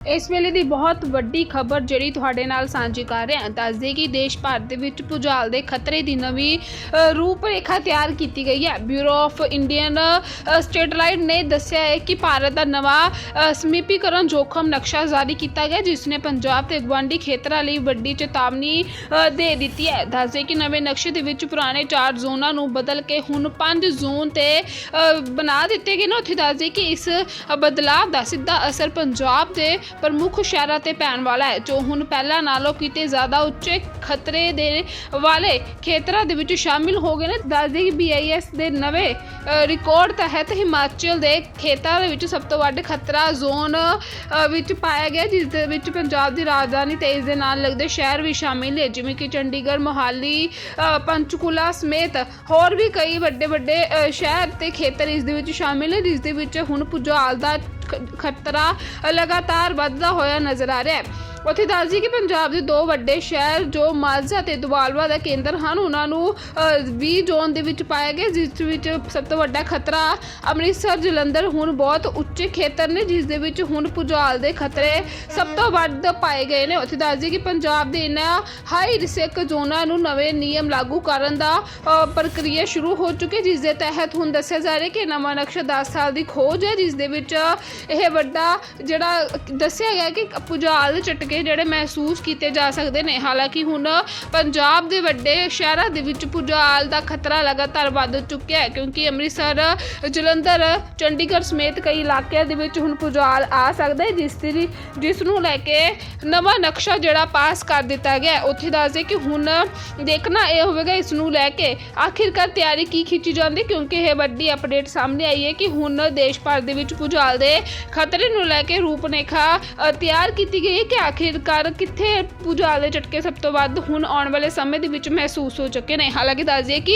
ਇਸ ਵੇਲੇ ਦੀ ਬਹੁਤ ਵੱਡੀ ਖਬਰ ਜਿਹੜੀ ਤੁਹਾਡੇ ਨਾਲ ਸਾਂਝੀ ਕਰ ਰਹੇ ਹਾਂ ਦੱਸਦੇ ਕਿ ਦੇਸ਼ ਭਰ ਦੇ ਵਿੱਚ ਭੁਚਾਲ ਦੇ ਖਤਰੇ ਦੀ ਨਵੀਂ ਰੂਪਰੇਖਾ ਤਿਆਰ ਕੀਤੀ ਗਈ ਹੈ। ਬਿਊਰੋ ਆਫ ਇੰਡੀਅਨ ਸਟੇਟਲਾਈਟ ਨੇ ਦੱਸਿਆ ਹੈ ਕਿ ਭਾਰਤ ਦਾ ਨਵਾਂ ਸਮੀਪੀਕਰਨ ਜੋਖਮ ਨਕਸ਼ਾ ਜਾਰੀ ਕੀਤਾ ਗਿਆ, ਜਿਸ ਨੇ ਪੰਜਾਬ ਤੇ ਗਵਾਂਢੀ ਖੇਤਰਾਂ ਲਈ ਵੱਡੀ ਚੇਤਾਵਨੀ ਦੇ ਦਿੱਤੀ ਹੈ। ਦੱਸਦੇ ਕਿ ਨਵੇਂ ਨਕਸ਼ੇ ਦੇ ਵਿੱਚ ਪੁਰਾਣੇ ਚਾਰ ਜ਼ੋਨਾਂ ਨੂੰ ਬਦਲ ਕੇ ਹੁਣ ਪੰਜ ਜ਼ੋਨ ਤੇ ਬਣਾ ਦਿੱਤੇ ਗਏ ਨੇ। ਉੱਥੇ ਦੱਸਦੇ ਕਿ ਇਸ ਬਦਲਾਅ ਦਾ ਸਿੱਧਾ ਅਸਰ ਪੰਜਾਬ ਦੇ ਪ੍ਰਮੁੱਖ ਸ਼ਹਿਰਾਂ ਤੇ ਪੈਣ ਵਾਲਾ ਹੈ, ਜੋ ਹੁਣ ਪਹਿਲਾਂ ਨਾਲੋਂ ਕਿਤੇ ਜ਼ਿਆਦਾ ਉੱਚੇ ਖਤਰੇ ਦੇ ਵਾਲੇ ਖੇਤਰਾਂ ਦੇ ਵਿੱਚ ਸ਼ਾਮਿਲ ਹੋ ਗਏ ਨੇ। ਦੱਸਦੇ ਕਿ BIS ਦੇ ਨਵੇਂ ਰਿਕਾਰਡ ਤਹਿਤ ਹਿਮਾਚਲ ਦੇ ਖੇਤਰਾਂ ਦੇ ਵਿੱਚ ਸਭ ਤੋਂ ਵੱਧ ਖਤਰਾ ਜ਼ੋਨ ਵਿੱਚ ਪਾਇਆ ਗਿਆ, ਜਿਸ ਦੇ ਵਿੱਚ ਪੰਜਾਬ ਦੀ ਰਾਜਧਾਨੀ ਤੇ ਇਸ ਦੇ ਨਾਲ ਲੱਗਦੇ ਸ਼ਹਿਰ ਵੀ ਸ਼ਾਮਿਲ ਨੇ, ਜਿਵੇਂ ਕਿ ਚੰਡੀਗੜ੍ਹ, ਮੋਹਾਲੀ ਪੰਚਕੂਲਾ ਸਮੇਤ ਹੋਰ ਵੀ ਕਈ ਵੱਡੇ ਵੱਡੇ ਸ਼ਹਿਰ ਤੇ ਖੇਤਰ ਇਸ ਦੇ ਵਿੱਚ ਸ਼ਾਮਿਲ ਨੇ, ਜਿਸ ਦੇ ਵਿੱਚ ਹੁਣ ਭੁਚਾਲ ਦਾ ਖਤਰਾ ਲਗਾਤਾਰ ਵੱਧਦਾ ਹੋਇਆ ਨਜ਼ਰ ਆ ਰਿਹਾ ਹੈ। ਉੱਥੇ ਦੱਸ ਦਈਏ ਕਿ ਪੰਜਾਬ ਦੇ ਦੋ ਵੱਡੇ ਸ਼ਹਿਰ ਜੋ ਮਾਝਾ ਤੇ ਦੁਆਲਵਾ ਦਾ ਕੇਂਦਰ ਹਨ ਉਹਨਾਂ ਨੂੰ ਅ, 20 ਜ਼ੋਨ ਦੇ ਵਿੱਚ ਪਾਇਆ ਗਿਆ ਜਿਸ ਵਿੱਚ ਸਭ ਤੋਂ ਵੱਡਾ ਖਤਰਾ ਅੰਮ੍ਰਿਤਸਰ ਜਲੰਧਰ ਹੁਣ ਬਹੁਤ ਉੱਚੇ ਖੇਤਰ ਨੇ ਜਿਸ ਦੇ ਵਿੱਚ ਹੁਣ ਭੁਚਾਲ ਦੇ ਖਤਰੇ ਸਭ ਤੋਂ ਵੱਧ ਪਾਏ ਗਏ ਨੇ। ਉੱਥੇ ਦੱਸ ਜੀ ਕਿ ਪੰਜਾਬ ਦੇ ਇਹਨਾਂ ਹਾਈ ਰਿਸਕ ਜ਼ੋਨਾਂ ਨੂੰ ਨਵੇਂ ਨਿਯਮ ਲਾਗੂ ਕਰਨ ਦਾ ਪ੍ਰਕਿਰਿਆ ਸ਼ੁਰੂ ਹੋ ਚੁੱਕੀ ਜਿਸ ਦੇ ਤਹਿਤ ਹੁਣ ਦੱਸਿਆ ਜਾ ਰਿਹਾ ਕਿ ਨਵਾਂ ਨਕਸ਼ਾ 10 ਸਾਲ ਦੀ ਖੋਜ ਹੈ ਜਿਸ ਦੇ ਵਿੱਚ ਇਹ ਵੱਡਾ ਜਿਹੜਾ ਦੱਸਿਆ ਗਿਆ ਕਿ ਭੁਚਾਲ ਦੇ ਝਟਕੇ ਜਿਹੜੇ ਮਹਿਸੂਸ ਕੀਤੇ ਜਾ ਸਕਦੇ ਨੇ। ਹਾਲਾਂਕਿ ਹੁਣ ਪੰਜਾਬ ਦੇ ਵੱਡੇ ਸ਼ਹਿਰਾਂ ਦੇ ਵਿੱਚ ਭੁਚਾਲ ਦਾ ਖਤਰਾ ਲਗਾਤਾਰ ਵੱਧ ਚੁੱਕਿਆ ਹੈ, ਕਿਉਂਕਿ ਅੰਮ੍ਰਿਤਸਰ, ਜਲੰਧਰ, ਚੰਡੀਗੜ੍ਹ ਸਮੇਤ ਕਈ ਇਲਾਕਿਆਂ ਦੇ ਵਿੱਚ ਹੁਣ ਭੁਚਾਲ ਆ ਸਕਦਾ ਹੈ, ਜਿਸ ਦੀ ਜਿਸ ਨੂੰ ਲੈ ਕੇ ਨਵਾਂ ਨਕਸ਼ਾ ਜਿਹੜਾ ਪਾਸ ਕਰ ਦਿੱਤਾ ਗਿਆ ਉੱਥੇ ਦੱਸਦੇ ਕਿ ਹੁਣ ਦੇਖਣਾ ਇਹ ਹੋਵੇਗਾ, ਇਸ ਨੂੰ ਲੈ ਕੇ ਆਖਿਰਕਾਰ ਤਿਆਰੀ ਕੀ ਖਿੱਚੀ ਜਾਂਦੀ ਕਿਉਂਕਿ ਇਹ ਵੱਡੀ ਅਪਡੇਟ ਸਾਹਮਣੇ ਆਈ ਹੈ ਕਿ ਹੁਣ ਦੇਸ਼ ਭਰ ਦੇ ਵਿੱਚ ਭੁਚਾਲ ਦੇ ਖਤਰੇ ਨੂੰ ਲੈ ਕੇ ਰੂਪਨੇਖਾ ਤਿਆਰ ਕੀਤੀ ਗਈ ਹੈ ਕਿ ਆਖਿਰਕਾਰ ਕਿੱਥੇ ਭੁਚਾਲ ਦੇ ਝਟਕੇ ਸਭ ਤੋਂ ਵੱਧ ਹੁਣ ਆਉਣ ਵਾਲੇ ਸਮੇਂ ਦੇ ਵਿੱਚ ਮਹਿਸੂਸ ਹੋ ਚੁੱਕੇ ਨੇ? ਹਾਲਾਂਕਿ ਦੱਸ ਦਈਏ ਕਿ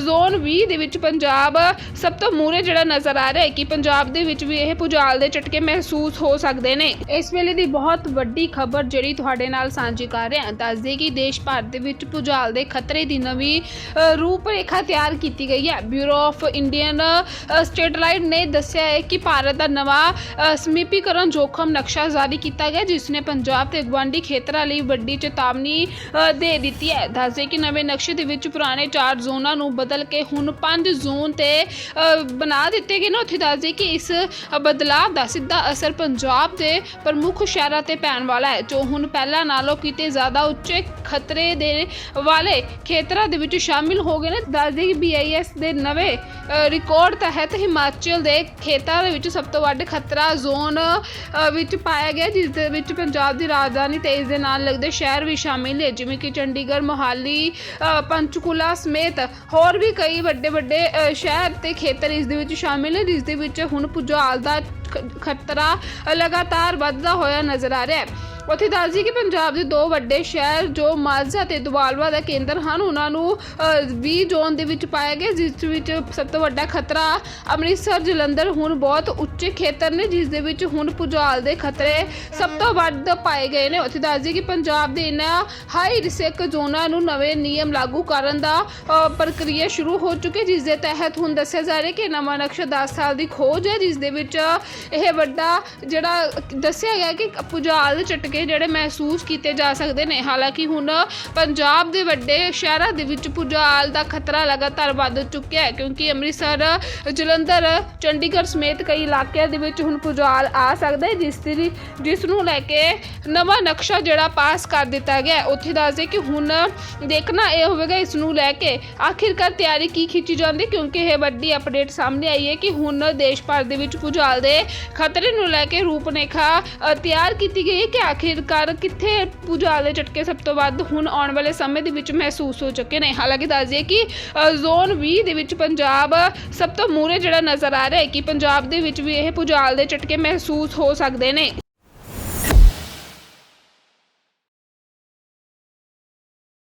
ਜ਼ੋਨ 20 ਦੇ ਵਿੱਚ ਪੰਜਾਬ ਸਭ ਤੋਂ ਮੂਹਰੇ ਜਿਹੜਾ ਨਜ਼ਰ ਆ ਰਿਹਾ ਹੈ ਕਿ ਪੰਜਾਬ ਦੇ ਵਿੱਚ ਵੀ ਇਹ ਭੁਚਾਲ ਦੇ ਝਟਕੇ ਮਹਿਸੂਸ ਹੋ ਸਕਦੇ ਨੇ। ਇਸ ਵੇਲੇ ਦੀ ਬਹੁਤ ਵੱਡੀ ਖਬਰ ਜਿਹੜੀ ਤੁਹਾਡੇ ਨਾਲ ਸਾਂਝੀ ਕਰ ਰਹੇ ਹਾਂ ਦੱਸਦੇ ਕਿ ਦੇਸ਼ ਭਰ ਦੇ ਵਿੱਚ ਭੁਚਾਲ ਦੇ ਖਤਰੇ ਦੀ ਨਵੀਂ ਰੂਪਰੇਖਾ ਤਿਆਰ ਕੀਤੀ ਗਈ ਹੈ। ਬਿਊਰੋ ਆਫ ਇੰਡੀਅਨ ਸਟੇਟਲਾਈਟ ਨੇ ਦੱਸਿਆ ਹੈ ਕਿ ਭਾਰਤ ਦਾ ਨਵਾਂ ਸਮੀਪੀਕਰਨ ਜੋਖਮ ਨਕਸ਼ਾ ਜਾਰੀ ਕੀਤਾ ਗਿਆ, ਜਿਸ ਨੇ ਪੰਜਾਬ ਪੰਜਾਬ ਤੇ ਗਵਾਂਢੀ ਖੇਤਰਾਂ ਲਈ ਵੱਡੀ ਚੇਤਾਵਨੀ ਦੇ ਦਿੱਤੀ ਹੈ। ਦੱਸਦੇ ਕਿ ਨਵੇਂ ਨਕਸ਼ੇ ਦੇ ਵਿੱਚ ਪੁਰਾਣੇ ਚਾਰ ਜ਼ੋਨਾਂ ਨੂੰ ਬਦਲ ਕੇ ਹੁਣ 5 ਜ਼ੋਨ ਤੇ ਬਣਾ ਦਿੱਤੇ ਗਏ ਨੇ। ਉੱਥੇ ਦੱਸਦੇ ਕਿ ਇਸ ਬਦਲਾਅ ਦਾ ਸਿੱਧਾ ਅਸਰ ਪੰਜਾਬ ਦੇ ਪ੍ਰਮੁੱਖ ਸ਼ਹਿਰਾਂ ਤੇ ਪੈਣ ਵਾਲਾ ਹੈ, ਜੋ ਹੁਣ ਪਹਿਲਾਂ ਨਾਲੋਂ ਕਿਤੇ ਜ਼ਿਆਦਾ ਉੱਚੇ ਖਤਰੇ ਦੇ ਵਾਲੇ ਖੇਤਰਾਂ ਦੇ ਵਿੱਚ ਸ਼ਾਮਿਲ ਹੋ ਗਏ ਨੇ। ਦੱਸਦੇ ਕਿ BIS ਦੇ ਨਵੇਂ ਰਿਕਾਰਡ ਤਹਿਤ ਹਿਮਾਚਲ ਦੇ ਖੇਤਰਾਂ ਦੇ ਵਿੱਚ ਸਭ ਤੋਂ ਵੱਧ ਖਤਰਾ ਜ਼ੋਨ ਵਿੱਚ ਪਾਇਆ ਗਿਆ, ਜਿਸ ਦੇ ਵਿੱਚ ਪੰਜਾਬ ਦੀ ਰਾਜਧਾਨੀ ਤੇ ਇਸ ਦੇ ਨਾਲ ਲੱਗਦੇ ਸ਼ਹਿਰ ਵੀ ਸ਼ਾਮਿਲ ਨੇ ਜਿਵੇਂ ਕਿ ਚੰਡੀਗੜ੍ਹ ਮੋਹਾਲੀ ਅ, ਪੰਚਕੂਲਾ ਸਮੇਤ ਹੋਰ ਵੀ ਕਈ ਵੱਡੇ ਵੱਡੇ ਸ਼ਹਿਰ ਤੇ ਖੇਤਰ ਇਸ ਦੇ ਵਿੱਚ ਸ਼ਾਮਿਲ ਨੇ ਜਿਸ ਦੇ ਵਿੱਚ ਹੁਣ ਭੁਚਾਲ ਦਾ ਖਤਰਾ ਲਗਾਤਾਰ ਵੱਧਦਾ ਹੋਇਆ ਨਜ਼ਰ ਆ ਰਿਹਾ ਹੈ। ਉੱਥੇ ਦੱਸ ਦਈਏ ਕਿ ਪੰਜਾਬ ਦੇ ਦੋ ਵੱਡੇ ਸ਼ਹਿਰ ਜੋ ਮਾਝਾ ਤੇ ਦੁਆਲਵਾ ਦਾ ਕੇਂਦਰ ਹਨ ਉਹਨਾਂ ਨੂੰ ਅ, 20 ਜ਼ੋਨ ਦੇ ਵਿੱਚ ਪਾਇਆ ਗਿਆ ਜਿਸ ਵਿੱਚ ਸਭ ਤੋਂ ਵੱਡਾ ਖਤਰਾ ਅੰਮ੍ਰਿਤਸਰ ਜਲੰਧਰ ਹੁਣ ਬਹੁਤ ਉੱਚੇ ਖੇਤਰ ਨੇ ਜਿਸ ਦੇ ਵਿੱਚ ਹੁਣ ਭੁਚਾਲ ਦੇ ਖਤਰੇ ਸਭ ਤੋਂ ਵੱਧ ਪਾਏ ਗਏ ਨੇ। ਉੱਥੇ ਦੱਸ ਦਈਏ ਕਿ ਪੰਜਾਬ ਦੇ ਇਹਨਾਂ ਹਾਈ ਰਿਸਕ ਜ਼ੋਨਾਂ ਨੂੰ ਨਵੇਂ ਨਿਯਮ ਲਾਗੂ ਕਰਨ ਦਾ ਪ੍ਰਕਿਰਿਆ ਸ਼ੁਰੂ ਹੋ ਚੁੱਕੀ ਜਿਸ ਦੇ ਤਹਿਤ ਹੁਣ ਦੱਸਿਆ ਜਾ ਰਿਹਾ ਕਿ ਨਵਾਂ ਨਕਸ਼ਾ 10 ਸਾਲ ਦੀ ਖੋਜ ਹੈ ਜਿਸ ਦੇ ਵਿੱਚ ਇਹ ਵੱਡਾ ਜਿਹੜਾ ਦੱਸਿਆ ਗਿਆ ਕਿ ਭੁਚਾਲ ਦੇ ਝਟਕੇ ਜਿਹੜੇ ਮਹਿਸੂਸ ਕੀਤੇ ਜਾ ਸਕਦੇ ਨੇ। ਹਾਲਾਂਕਿ ਹੁਣ ਪੰਜਾਬ ਦੇ ਵੱਡੇ ਸ਼ਹਿਰਾਂ ਦੇ ਵਿੱਚ ਭੁਚਾਲ ਦਾ ਖਤਰਾ ਲਗਾਤਾਰ ਵੱਧ ਚੁੱਕਿਆ ਹੈ, ਕਿਉਂਕਿ ਅੰਮ੍ਰਿਤਸਰ, ਜਲੰਧਰ, ਚੰਡੀਗੜ੍ਹ ਸਮੇਤ ਕਈ ਇਲਾਕਿਆਂ ਦੇ ਵਿੱਚ ਹੁਣ ਭੁਚਾਲ ਆ ਸਕਦਾ ਹੈ, ਜਿਸ ਦੀ ਜਿਸ ਨੂੰ ਲੈ ਕੇ ਨਵਾਂ ਨਕਸ਼ਾ ਜਿਹੜਾ ਪਾਸ ਕਰ ਦਿੱਤਾ ਗਿਆ ਉੱਥੇ ਦੱਸਦੇ ਕਿ ਹੁਣ ਦੇਖਣਾ ਇਹ ਹੋਵੇਗਾ, ਇਸ ਨੂੰ ਲੈ ਕੇ ਆਖਿਰਕਾਰ ਤਿਆਰੀ ਕੀ ਖਿੱਚੀ ਜਾਂਦੀ ਕਿਉਂਕਿ ਇਹ ਵੱਡੀ ਅਪਡੇਟ ਸਾਹਮਣੇ ਆਈ ਹੈ ਕਿ ਹੁਣ ਦੇਸ਼ ਭਰ ਦੇ ਵਿੱਚ ਭੁਚਾਲ ਦੇ ਖਤਰੇ ਨੂੰ ਲੈ ਕੇ ਰੂਪਨੇਖਾ ਤਿਆਰ ਕੀਤੀ ਗਈ ਹੈ ਕਿ ਆਖਿਰ ਆਖਿਰਕਾਰ ਕਿੱਥੇ ਭੁਚਾਲ ਦੇ ਝਟਕੇ ਸਭ ਤੋਂ ਵੱਧ ਹੁਣ ਆਉਣ ਵਾਲੇ ਸਮੇਂ ਦੇ ਵਿੱਚ ਮਹਿਸੂਸ ਹੋ ਚੁੱਕੇ ਨੇ। ਹਾਲਾਂਕਿ ਦੱਸ ਦਈਏ ਕਿ ਜ਼ੋਨ 20 ਦੇ ਵਿੱਚ ਪੰਜਾਬ ਸਭ ਤੋਂ ਮੂਹਰੇ ਜਿਹੜਾ ਨਜ਼ਰ ਆ ਰਿਹਾ ਹੈ ਕਿ ਪੰਜਾਬ ਦੇ ਵਿੱਚ ਵੀ ਇਹ ਭੁਚਾਲ ਦੇ ਝਟਕੇ ਮਹਿਸੂਸ ਹੋ ਸਕਦੇ ਨੇ।